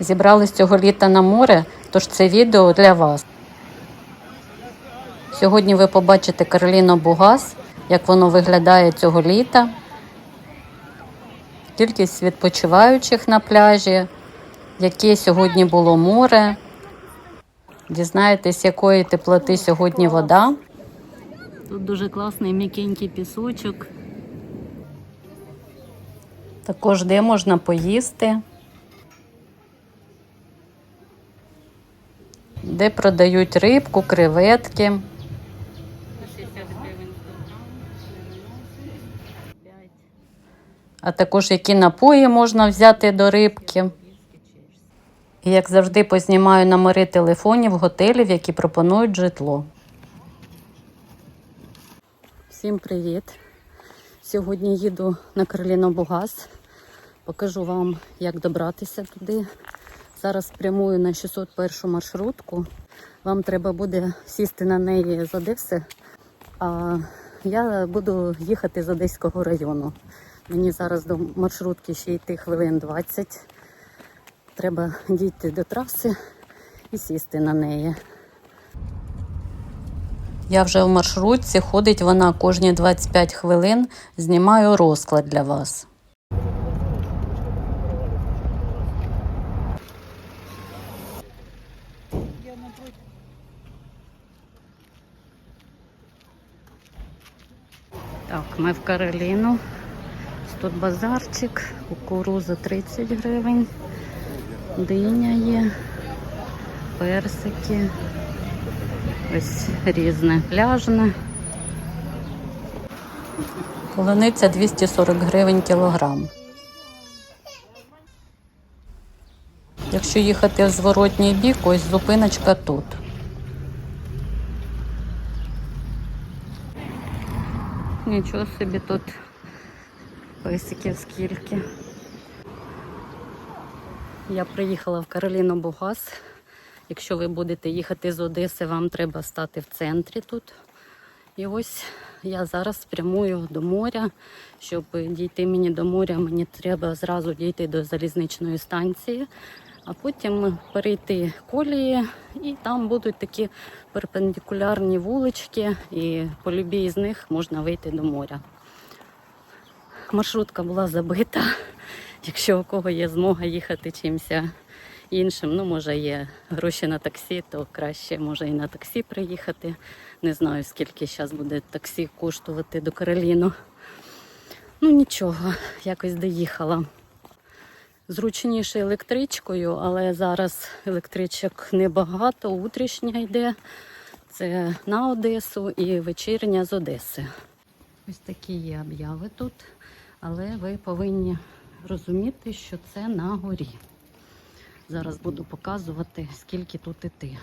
Зібрались цього літа на море, тож це відео для вас. Сьогодні ви побачите Кароліно Бугас, як воно виглядає цього літа, кількість відпочиваючих на пляжі, яке сьогодні було море. Дізнаєтесь, якої теплоти сьогодні вода. Тут дуже класний м'якенький пісочок. Також де можна поїсти, де продають рибку, креветки. А також які напої можна взяти до рибки. І як завжди, познімаю номери телефонів готелів, які пропонують житло. Всім привіт! Сьогодні їду на Кароліно Бугас. Покажу вам, як добратися туди. Зараз прямую на 601 маршрутку. Вам треба буде сісти на неї з Одеси, а я буду їхати з Одеського району. Мені зараз до маршрутки ще йти хвилин 20. Треба дійти до траси і сісти на неї. Я вже в маршрутці, ходить вона кожні 25 хвилин. Знімаю розклад для вас. Так, ми в Кароліну. Тут базарчик, кукуруза 30 гривень, диня є, персики, ось різне пляжне. Полуниця 240 гривень кілограм. Якщо їхати в зворотній бік, ось зупиночка тут. Нічого собі тут песиків скільки. Я приїхала в Кароліну Бугас. Якщо ви будете їхати з Одеси, вам треба стати в центрі тут. І ось я зараз прямую до моря. Щоб дійти мені до моря, мені треба зразу дійти до залізничної станції, а потім перейти колії, і там будуть такі перпендикулярні вулички, і по любій з них можна вийти до моря. Маршрутка була забита. Якщо у кого є змога їхати чимся іншим, ну може є гроші на таксі, то краще може і на таксі приїхати. Не знаю, скільки зараз буде таксі коштувати до Кароліну. Ну нічого, якось доїхала. Зручніше електричкою, але зараз електричок небагато, утрішня йде. Це на Одесу і вечірня з Одеси. Ось такі є обяви тут, але ви повинні розуміти, що це на горі. Зараз буду показувати, скільки тут іти.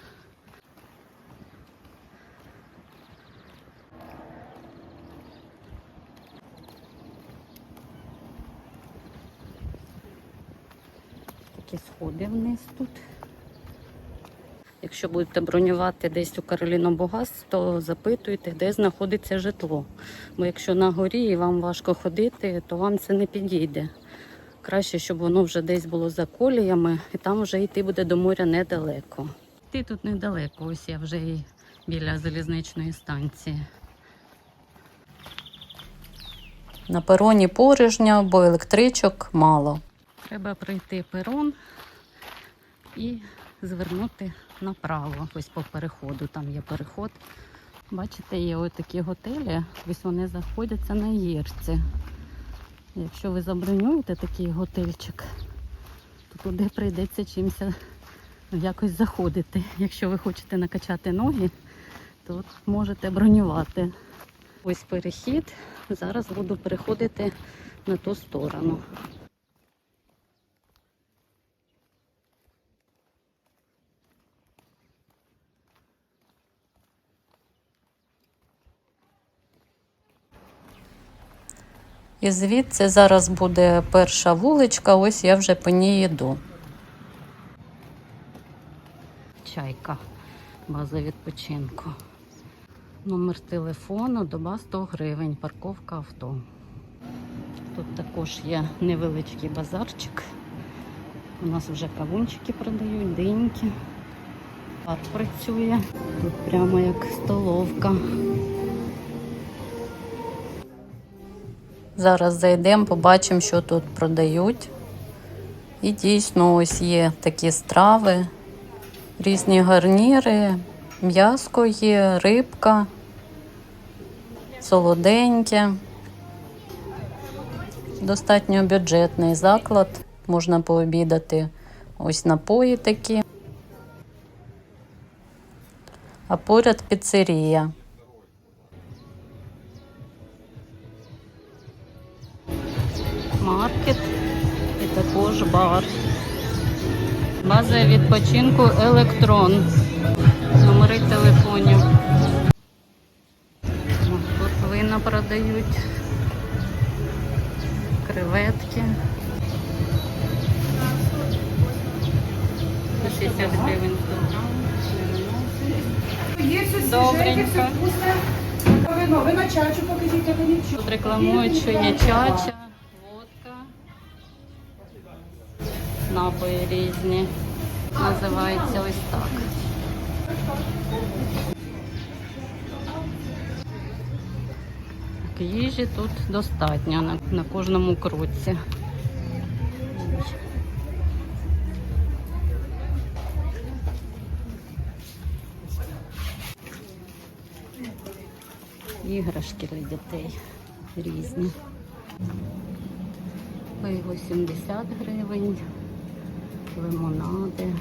Такі сходи вниз тут. Якщо будете бронювати десь у Кароліно Бугас, то запитуйте, де знаходиться житло. Бо якщо на горі і вам важко ходити, то вам це не підійде. Краще, щоб воно вже десь було за коліями, і там вже йти буде до моря недалеко. Йти тут недалеко, ось я вже і біля залізничної станції. На пероні порожня, бо електричок мало. Треба пройти перон і звернути направо. Ось по переходу. Там є переход. Бачите, є ось такі готелі. Ось вони знаходяться на гірці. Якщо ви забронюєте такий готельчик, то туди прийдеться чимось якось заходити. Якщо ви хочете накачати ноги, то можете бронювати. Ось перехід. Зараз буду переходити на ту сторону. І звідси зараз буде перша вуличка, ось я вже по ній йду. Чайка, база відпочинку. Номер телефону, доба 100 гривень, парковка авто. Тут також є невеличкий базарчик. У нас вже кавунчики продають, диньки. Бар працює. Тут прямо як столовка. Зараз зайдемо, побачимо, що тут продають. І дійсно ось є такі страви, різні гарніри, м'яско є, рибка, солоденьке. Достатньо бюджетний заклад. Можна пообідати ось напої такі. А поряд піцерія. Відпочинку електрон. Номери телефонів. Тут вина продають. Креветки. 60 гривень 100. Є все Добренько. Вино, вино чачу покажіть, я нічого. Тут рекламують, що є чача, водка, напої різні. Називається ось так. Їжі тут достатньо на, на кожному круці. Іграшки для дітей різні. Пиво 70 гривень, лимонади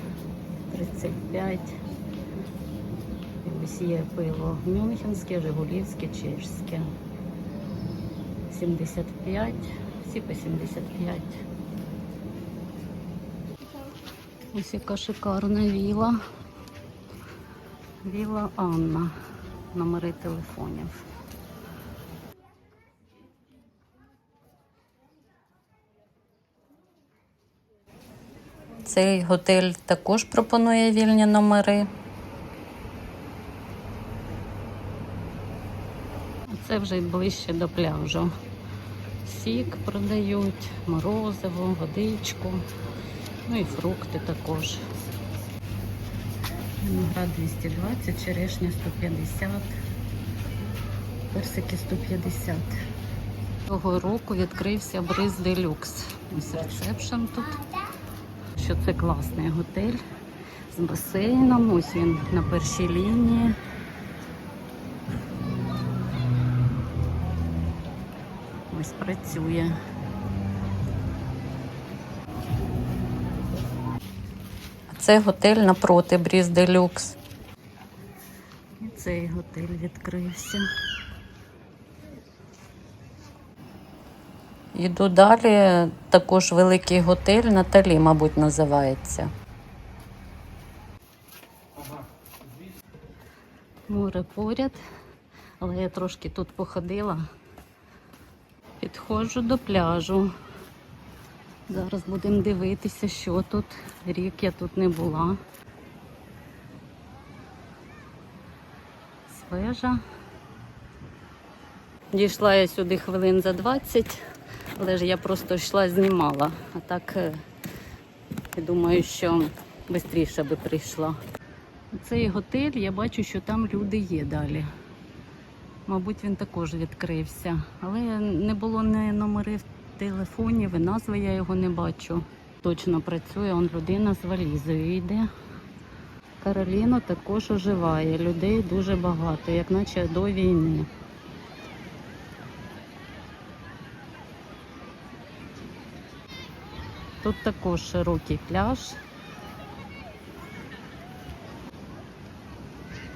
35. І ось є пиво мюнхенське, жигулівське, чешське. 75, всі по 75. Ось яка шикарна віла. Віла Анна. Номери телефонів. Цей готель також пропонує вільні номери. Це вже ближче до пляжу. Сік продають, морозиво, водичку, ну і фрукти також. Виноград 220, черешня 150, персики 150. Того року відкрився Бриз Делюкс. Ось ресепшн тут. Що це класний готель з басейном. Ось він на першій лінії. Ось працює. Це готель напроти Бріз Делюкс. І цей готель відкрився. Іду далі, також великий готель Наталі, мабуть, називається. Море поряд, але я трошки тут походила. Підходжу до пляжу. Зараз будемо дивитися, що тут. Рік я тут не була. Свежа. Дійшла я сюди хвилин за 20, але ж я просто йшла, знімала. А так е, я думаю, що швидше би прийшла. Цей готель, я бачу, що там люди є далі. Мабуть, він також відкрився. Але не було ні номерів телефонів, і назви я його не бачу. Точно працює, он людина з валізою йде. Кароліно також оживає. Людей дуже багато, як наче до війни. Тут також широкий пляж.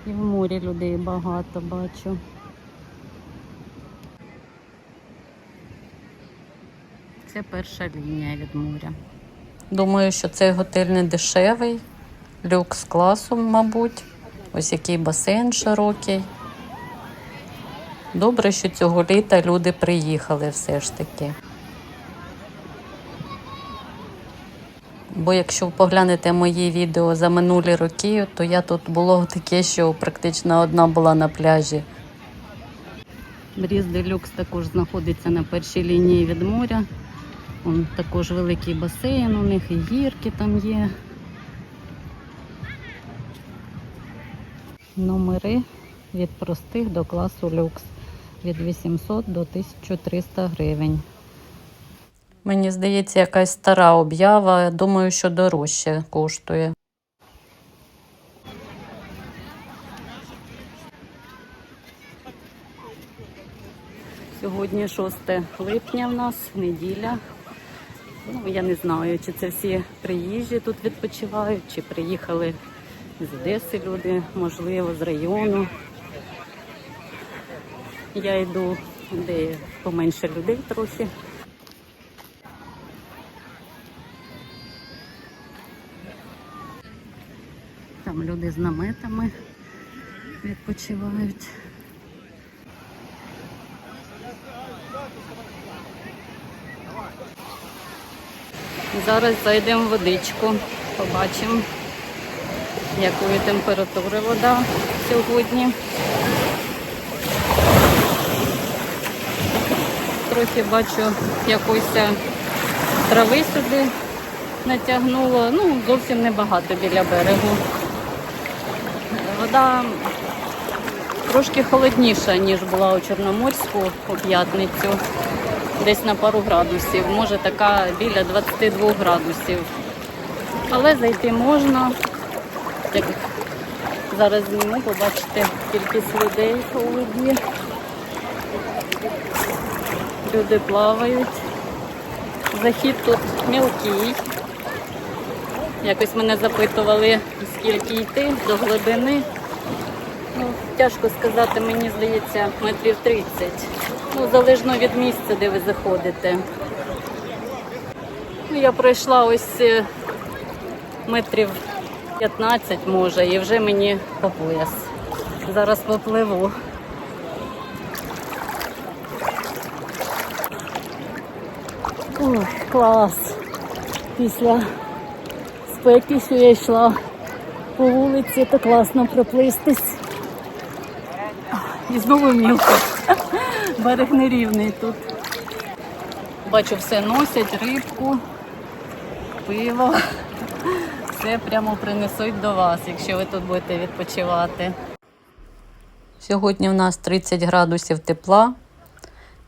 І в морі людей багато бачу. Це перша лінія від моря. Думаю, що цей готель не дешевий, люкс класу, мабуть. Ось який басейн широкий. Добре, що цього літа люди приїхали все ж таки. Бо якщо поглянете мої відео за минулі роки, то я тут було таке, що практично одна була на пляжі. Бріз Делюкс також знаходиться на першій лінії від моря. Вон також великий басейн у них, і гірки там є. Номери від простих до класу люкс від 800 до 1300 гривень. Мені здається, якась стара об'ява. Думаю, що дорожче коштує. Сьогодні 6 липня в нас, неділя. Ну, я не знаю, чи це всі приїжджі тут відпочивають, чи приїхали з Одеси люди, можливо, з району. Я йду, де поменше людей трохи. Там люди з наметами відпочивають. Зараз зайдемо в водичку, побачимо, якої температури вода сьогодні. Трохи бачу якоїсь трави сюди натягнуло. Ну, зовсім небагато біля берегу. Вода трошки холодніша, ніж була у Чорноморську у п'ятницю. Десь на пару градусів, може така біля 22 градусів. Але зайти можна. Як зараз зніму, побачите кількість людей у воді. Люди плавають. Захід тут мілкий. Якось мене запитували, скільки йти до глибини. Тяжко сказати, мені здається, метрів 30. Ну, залежно від місця, де ви заходите. Ну, я пройшла ось е, метрів 15, може, і вже мені по пояс. Зараз попливу. Ой, клас. Після спеки, що я йшла по вулиці, то класно проплистись. І знову мілко. Берег нерівний тут. Бачу, все носять, рибку, пиво. Все прямо принесуть до вас, якщо ви тут будете відпочивати. Сьогодні в нас 30 градусів тепла.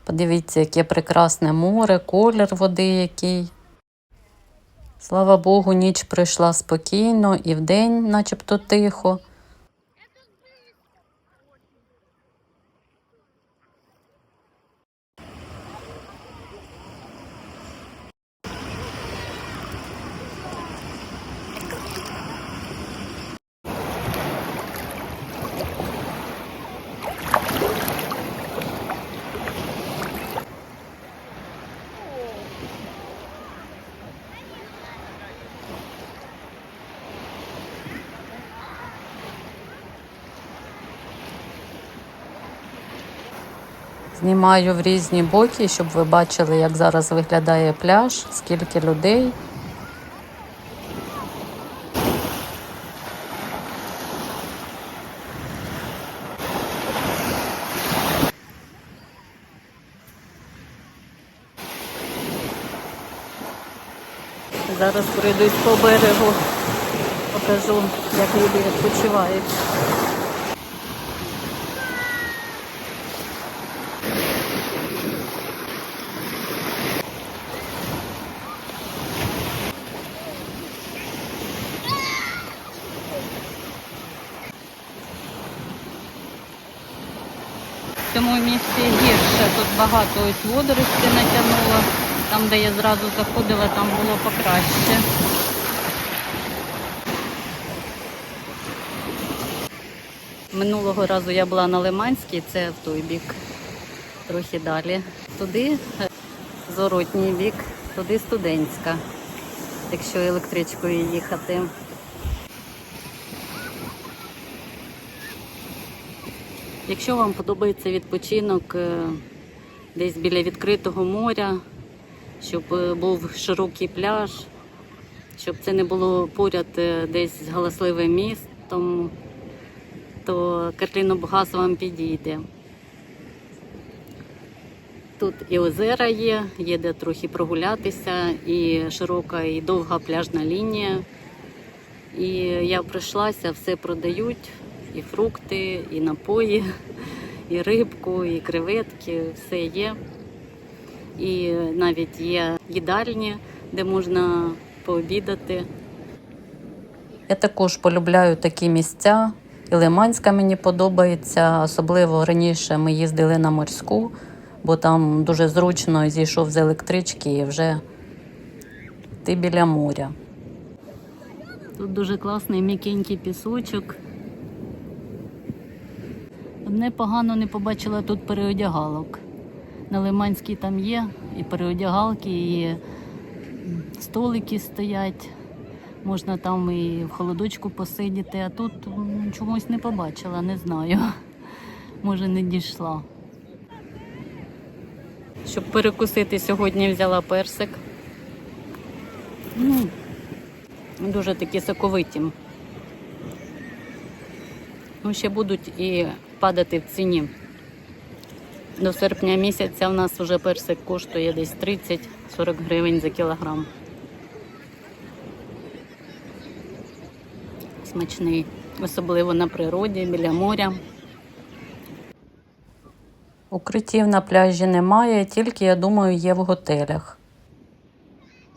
Подивіться, яке прекрасне море, колір води який. Слава Богу, ніч пройшла спокійно і вдень начебто тихо. Знімаю в різні боки, щоб ви бачили, як зараз виглядає пляж, скільки людей. Зараз пройдусь по берегу, покажу, як люди відпочивають. В цьому місці гірше. Тут багато ось водорості натягнуло. Там, де я зразу заходила, там було покраще. Минулого разу я була на Лиманській, це в той бік, трохи далі. Туди е, зворотній бік, туди студентська, якщо електричкою їхати. Якщо вам подобається відпочинок е, десь біля відкритого моря, щоб е, був широкий пляж, щоб це не було поряд е, десь з галасливим містом, то Катліно Бугас вам підійде. Тут і озера є, є де трохи прогулятися, і широка і довга пляжна лінія. І я прийшлася, все продають, і фрукти, і напої, і рибку, і креветки, все є. І навіть є їдальні, де можна пообідати. Я також полюбляю такі місця. І Лиманська мені подобається, особливо раніше ми їздили на морську, бо там дуже зручно зійшов з електрички і вже ти біля моря. Тут дуже класний м'якенький пісочок. Одне погано не побачила тут переодягалок. На Лиманській там є і переодягалки, і столики стоять. Можна там і в холодочку посидіти, а тут чомусь не побачила, не знаю. Може не дійшла. Щоб перекусити, сьогодні взяла персик. Ну, дуже такі соковиті. Ну, ще будуть і падати в ціні. До серпня місяця у нас вже персик коштує десь 30-40 гривень за кілограм. Смачний, особливо на природі, біля моря. Укриттів на пляжі немає, тільки, я думаю, є в готелях.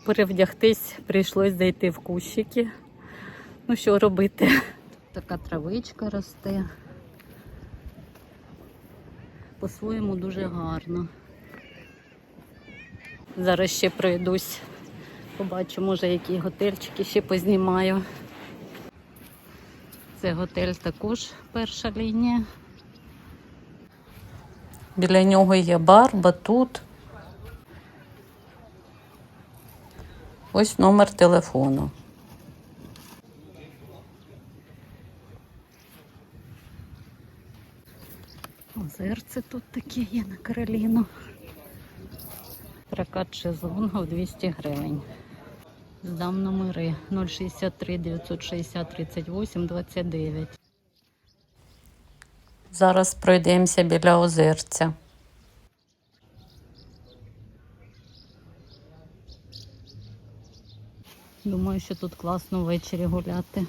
Перевдягтись прийшлось зайти в кущики. Ну, що робити? Така травичка росте. По-своєму дуже гарно. Зараз ще пройдусь, побачу, може, які готельчики ще познімаю. Це готель також перша лінія. Біля нього є бар, батут. Ось номер телефону. Озерце тут таке є на Кароліну. Прокат шезлонгів 200 гривень. Здам номери 063 960 38 29. Зараз пройдемося біля озерця. Думаю, що тут класно ввечері гуляти.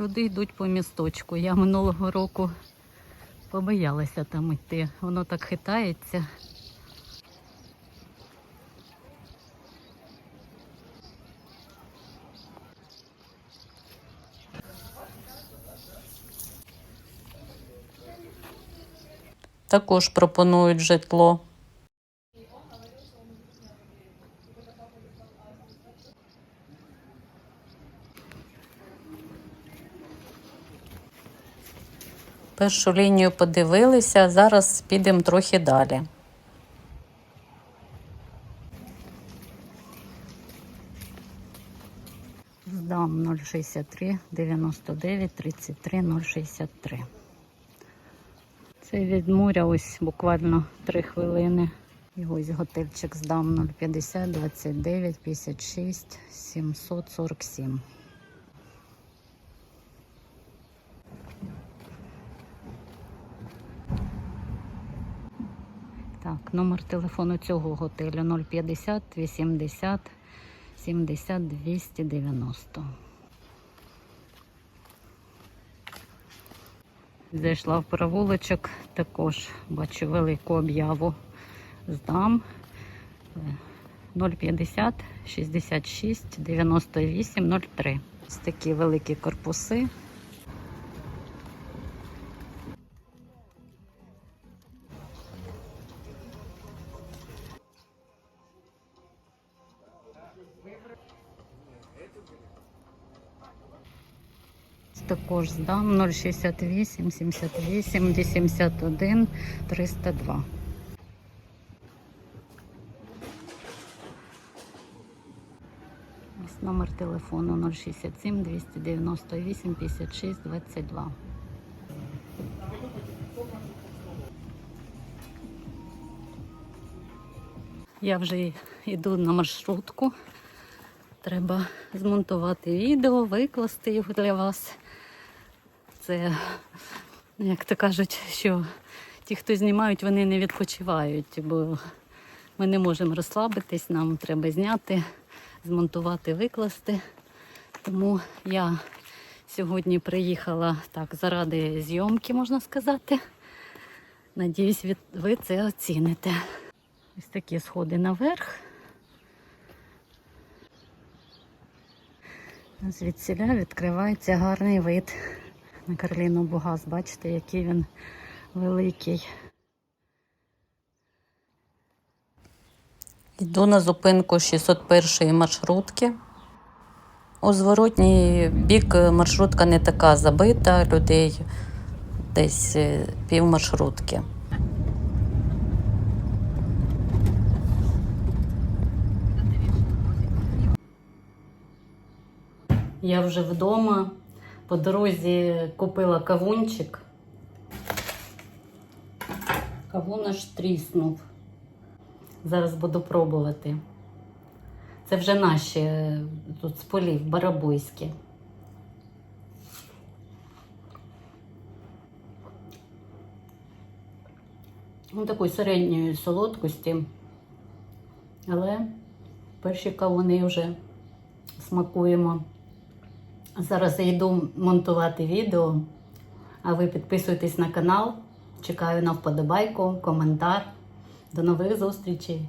Люди йдуть по місточку. Я минулого року побоялася там йти. Воно так хитається. Також пропонують житло. Першу лінію подивилися, зараз підемо трохи далі. Здам 063 99 33 063. Це від моря ось буквально 3 хвилини. І ось готельчик здам 050 29 56 747. Так, номер телефону цього готелю 050 80 70 290. Зайшла в провулочок, також бачу велику об'яву. Здам е, 050 66 98 03. Ось такі великі корпуси. Також здам 068 78 81 302. Ось номер телефону 067 298 56 22. Я вже йду на маршрутку. Треба змонтувати відео, викласти його для вас. Це, як то кажуть, що ті, хто знімають, вони не відпочивають, бо ми не можемо розслабитись, нам треба зняти, змонтувати, викласти. Тому я сьогодні приїхала так заради зйомки, можна сказати. Надіюсь, ви це оціните. Ось такі сходи наверх. Звідсіля відкривається гарний вид на Карліну Бугас. Бачите, який він великий. Йду на зупинку 601 маршрутки. У зворотній бік маршрутка не така забита, людей десь е, пів маршрутки. Я вже вдома. По дорозі купила кавунчик. Кавун аж тріснув. Зараз буду пробувати. Це вже наші е, тут з полів барабойські. Ну, такої середньої солодкості. Але перші кавуни вже смакуємо. Зараз я йду монтувати відео, а ви підписуйтесь на канал. Чекаю на вподобайку, коментар. До нових зустрічей!